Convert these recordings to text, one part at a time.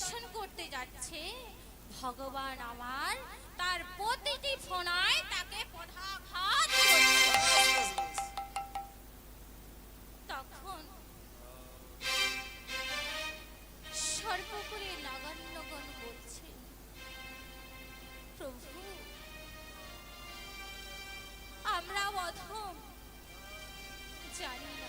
দর্শন করতে যাচ্ছে ভগবান আমার তার প্রতিটি ফোনায় তাকে পদাঘাত। তখন সর্বোপরি প্রভু আমরা অধম জানি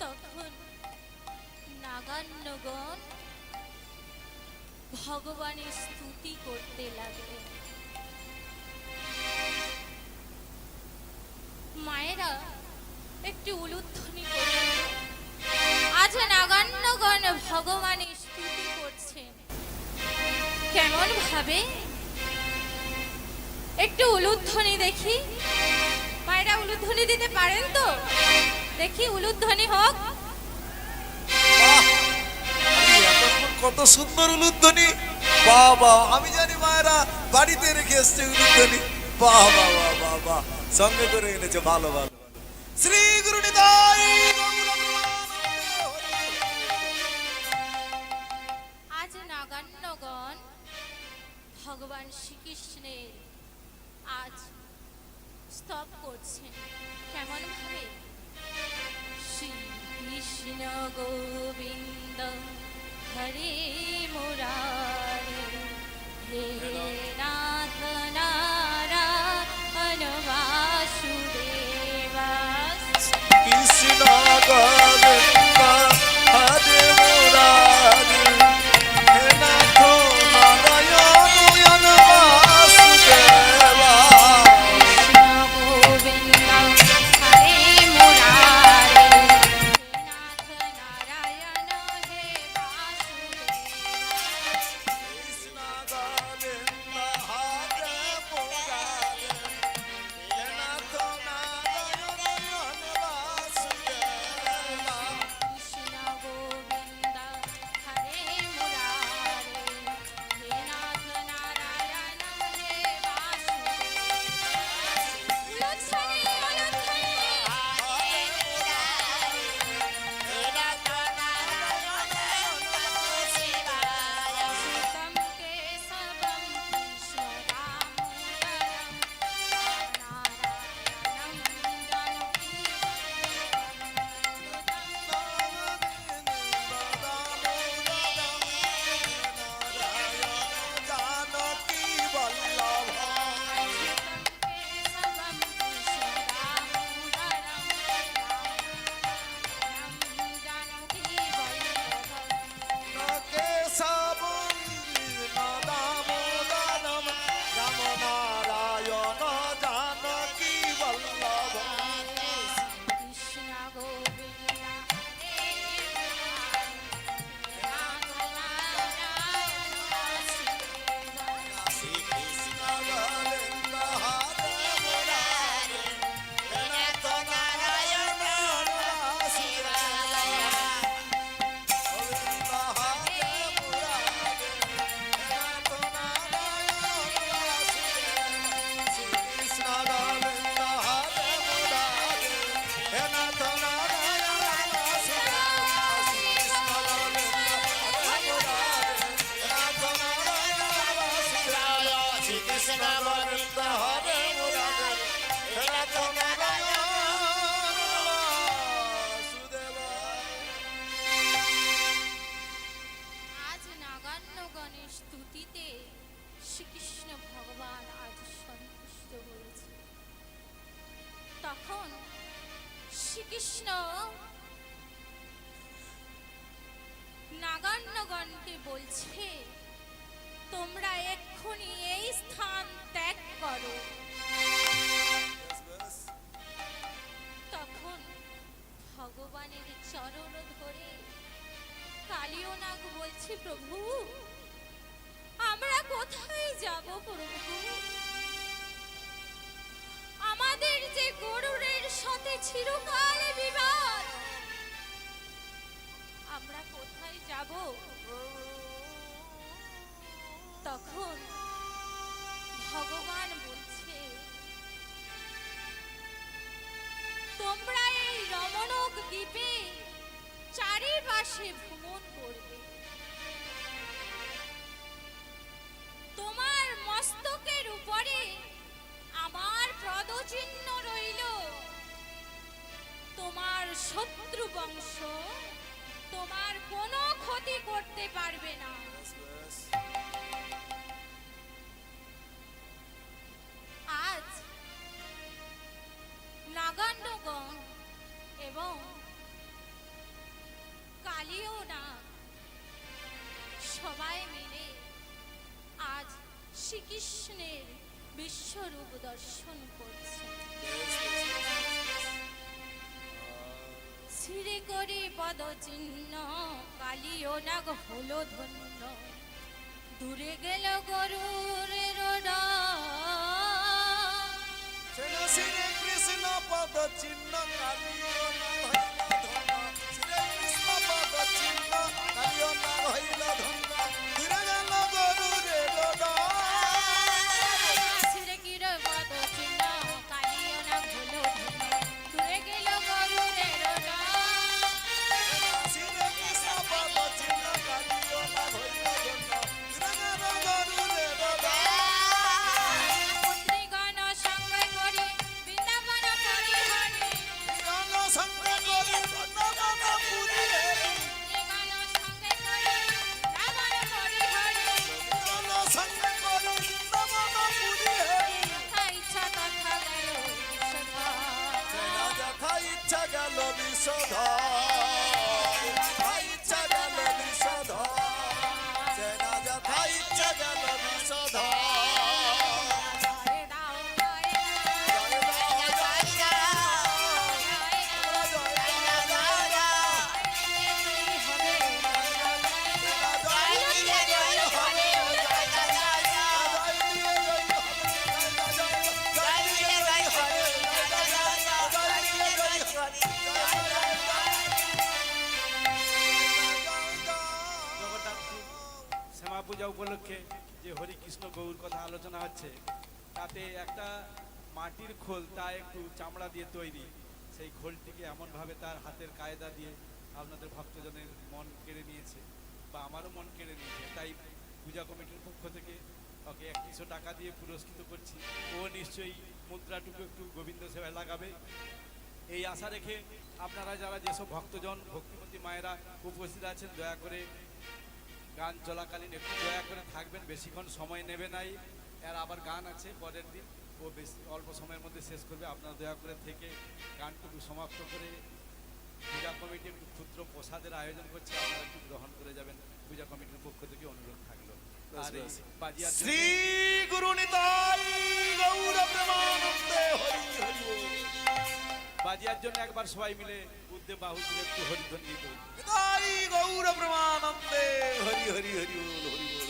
তখন ভগবানের স্তুতি করতে লাগলেন। মায়েরা একটি উলুধ্বনি আজ নাগান্নগণ ভগবানের স্তুতি করছেন। কেমন ভাবে একটু উলুধ্বনি দেখি। মায়েরা উলুধ্বনি দিতে পারেন তো? দেখি উলুধ্বনি হোক। কত সুন্দর উলুধ্বনি। বাবা আমি জানি মায়েরা বাড়িতে রেখে এসছে উলুধ্বনি। বাহ বাহ বাহ সঙ্গে করে এনেছে ভালো ভালো ভালো। শ্রী গুরু নিতাই আজ নাগান্নগণ ভগবান শ্রীকৃষ্ণের আজ স্তব করছেন কেমন ভাবে? শ্রী কৃষ্ণ গোবিন্দ হরে মুরারে হে নাথ তোমরা এক্ষুনি এই স্থান ত্যাগ করো। তখন ভগবানের চরণ ধরে কালিয়নাগ বলছি, প্রভু, আমরা কোথায় যাব প্রভু? আমাদের যে গরুরের সাথে চিরকাল বিবাদ, আমরা কোথায় যাব? তখন ভগবান বলছে, তোমরা এই রমণক দ্বীপে চারিপাশে ভ্রমণ করবে। তোমার মস্তকের উপরে আমার পদচিহ্ন রইল। তোমার শত্রু বংশ তোমার কোনো ক্ষতি করতে পারবে না। নাগান্নগণ এবং কালীয় সবাই মিলে আজ শ্রীকৃষ্ণের বিশ্বরূপ দর্শন করছে ছিঁড়ে করে পদচিহ্ন কালীয় নাগ হলো ধন্য দূরে গেল গরুরের ডাক। পদ চিহ্ন কালিও না হইল ধন শ্রী কৃষ্ণ পদ চিহ্ন কালিও না হইল কৃষ্ণ গৌর কথা আলোচনা হচ্ছে, তাতে একটা মাটির খোল তা একটু চামড়া দিয়ে তৈরি। সেই খোলটিকে এমনভাবে তার হাতের কায়দা দিয়ে আপনাদের ভক্তজনের মন কেড়ে নিয়েছে বা আমারও মন কেড়ে নিয়েছে। তাই পূজা কমিটির পক্ষ থেকে ওকে একশো টাকা দিয়ে পুরস্কৃত করছি। ও নিশ্চয়ই মুদ্রাটুকু একটু গোবিন্দ সেবায় লাগাবে। এই আশা রেখে আপনারা যারা যেসব ভক্তজন, ভক্তিমতী মায়েরা উপস্থিত আছেন, দয়া করে গান চলাকালীন একটু দয়া করে থাকবেন বেশিক্ষণ সময় নেবে নাই। এর আবার গান আছে পরের দিন। ও বেশি অল্প সময়ের মধ্যে শেষ করবে। আপনারা দয়া করে থেকে গানটুকু সমাপ্ত করে পূজা কমিটি একটু ক্ষুদ্র প্রসাদের আয়োজন করছে। আপনারা একটু গ্রহণ করে যাবেন। পূজা কমিটির পক্ষ থেকে অনুরোধ থাকল। আর শ্রী গুরু নিতাই গৌর প্রেমানন্দে হরি হরি। বাজিয়ার জন্য একবার সবাই মিলে উদ্দে বাহু তুলে একটু হরিধ্বনি গৌর প্রেমানন্দে হরি হরি হরি হরি।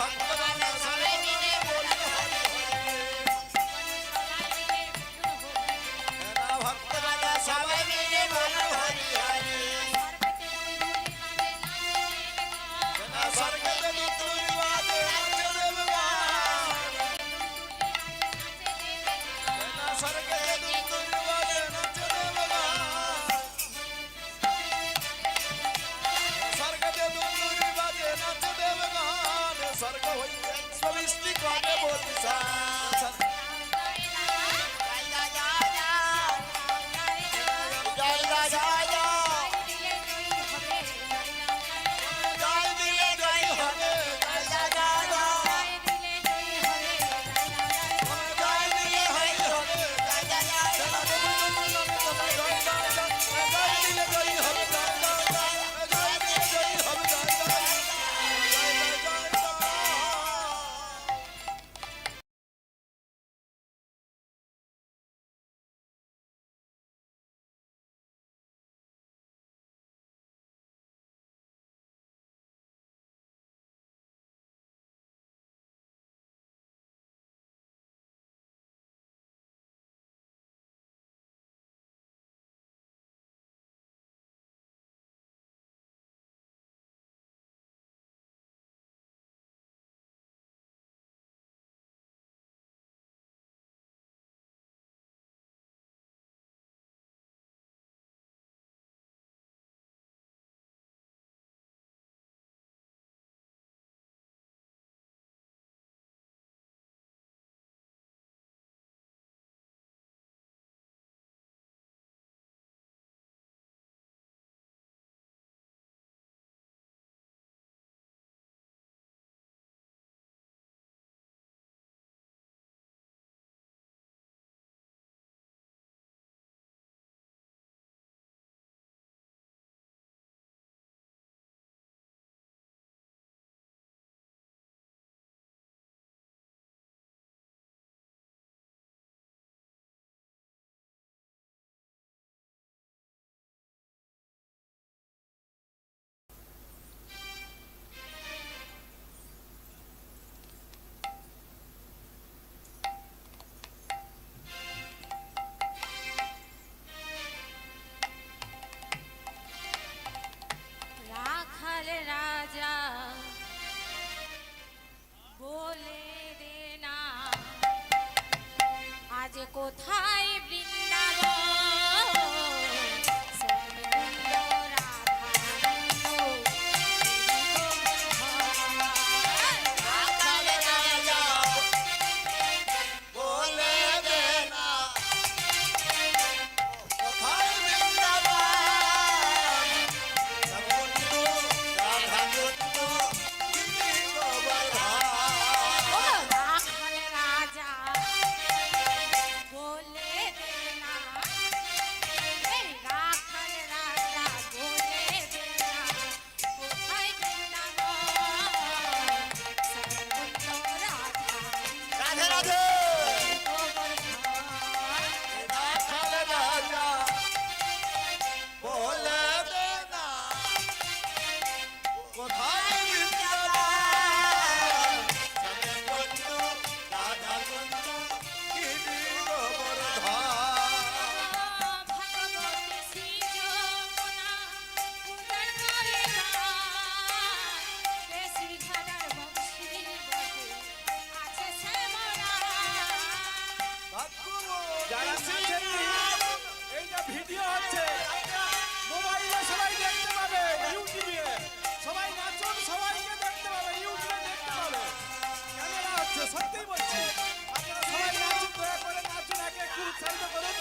hot. কোথায় বৃন্দ বলছে সত্যিই বলছে। আপনারা সবাই নাচুন দয়া করে নাচুন একে একটু উৎসাহিত করুন।